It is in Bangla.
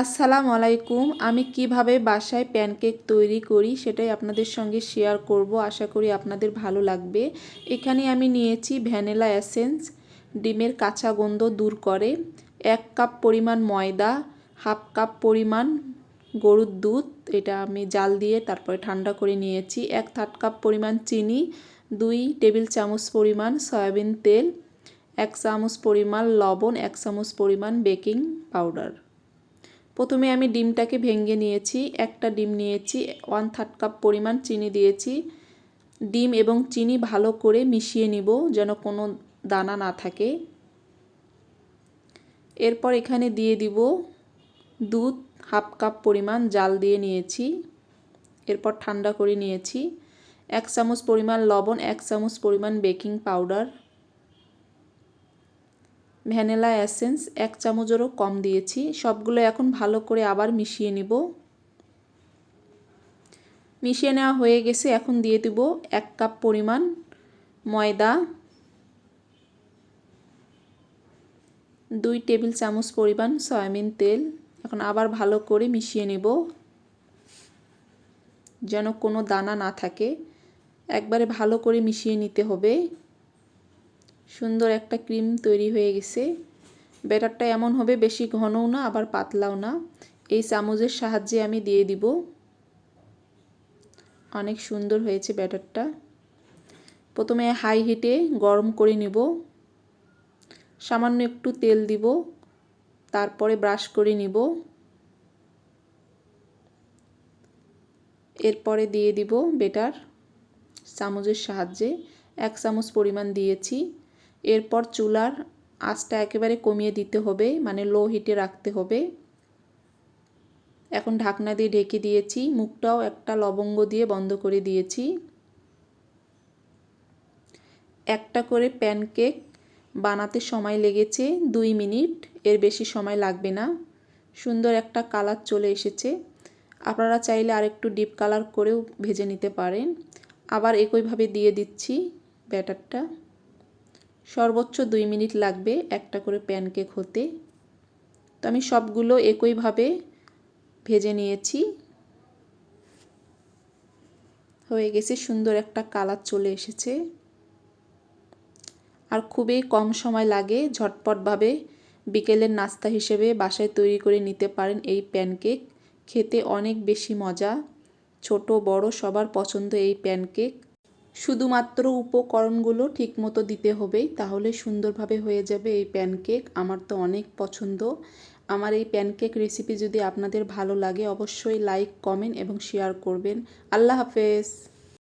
আসসালামু আলাইকুম। আমি কীভাবে বাসায় প্যানকেক তৈরি করি সেটাই আপনাদের সঙ্গে শেয়ার করব। আশা করি আপনাদের ভালো লাগবে। এখানে আমি নিয়েছি ভ্যানিলা এসেন্স, ডিমের কাঁচা গন্ধ দূর করে, এক কাপ পরিমাণ ময়দা, হাফ কাপ পরিমাণ গরুর দুধ, এটা আমি জাল দিয়ে তারপরে ঠান্ডা করে নিয়েছি, এক থার্ড কাপ পরিমাণ চিনি, দুই টেবিল চামচ পরিমাণ সয়াবিন তেল, এক চামচ পরিমাণ লবণ, এক চামচ পরিমাণ বেকিং পাউডার। প্রথমে আমি ডিমটাকে ভেঙে নিয়েছি, একটা ডিম নিয়েছি ওয়ান থার্ড কাপ পরিমাণ চিনি দিয়েছি। ডিম এবং চিনি ভালো করে মিশিয়ে নিব যেন কোনো দানা না থাকে। এরপর এখানে দিয়ে দিব দুধ হাফ কাপ পরিমাণ জাল দিয়ে নিয়েছি, এরপর ঠান্ডা করে নিয়েছি। এক চামচ পরিমাণ লবণ, এক চামচ পরিমাণ বেকিং পাউডার ভ্যানিলা অ্যাসেন্স এক চামচেরও কম দিয়েছি। সবগুলো এখন ভালো করে আবার মিশিয়ে নিব। মিশিয়ে নেওয়া হয়ে গেছে, এখন দিয়ে দিব এক কাপ পরিমাণ ময়দা, দুই টেবিল চামচ পরিমাণ সয়াবিন তেল। এখন আবার ভালো করে মিশিয়ে নেব যেন কোনো দানা না থাকে। একবারে ভালো করে মিশিয়ে নিতে হবে। সুন্দর একটা ক্রিম তৈরি হয়ে গেছে। ব্যাটারটা এমন হবে, বেশি ঘনও না, আবার পাতলাও না। এই চামচের সাহায্যে আমি দিয়ে দিব। অনেক সুন্দর হয়েছে ব্যাটারটা। প্রথমে হাই হিটে গরম করে নিব। সামান্য একটু তেল দিব। তারপরে ব্রাশ করে নিব। এরপরে দিয়ে দিব বেটার চামচের সাহায্যে। এক চামচ পরিমাণ দিয়েছি। এরপর চুলার আঁচটা একেবারে কমিয়ে দিতে হবে মানে লো হিটে রাখতে হবে। এখন ঢাকনা দিয়ে ঢেকে দিয়েছি, মুখটাও একটা লবঙ্গ দিয়ে বন্ধ করে দিয়েছি। একটা করে প্যানকেক বানাতে সময় লেগেছে দুই মিনিট, এর বেশি সময় লাগবে না। সুন্দর একটা কালার চলে এসেছে। আপনারা চাইলে আরেকটু ডিপ কালার করেও ভেজে নিতে পারেন। আবার একইভাবে দিয়ে দিচ্ছি ব্যাটারটা। সর্বোচ্চ দুই মিনিট লাগবে একটা করে প্যানকেক হতে। তো আমি সবগুলো একইভাবে ভেজে নিয়েছি। হয়ে গেছে, সুন্দর একটা কালার চলে এসেছে। আর খুবই কম সময় লাগে ঝটপটভাবে বিকেলের নাস্তা হিসেবে বাসায় তৈরি করে নিতে পারেন এই প্যানকেক। খেতে অনেক বেশি মজা। ছোট, বড়, সবার পছন্দ এই প্যানকেক। শুধুমাত্র উপকরণগুলো ঠিক মতো দিতে হবে তাহলে সুন্দরভাবে হয়ে যাবে এই প্যানকেক। আমার তো অনেক পছন্দ। আমার এই প্যানকেক রেসিপি যদি আপনাদের ভালো লাগে, অবশ্যই লাইক, কমেন্ট এবং শেয়ার করবেন। আল্লাহ হাফেজ।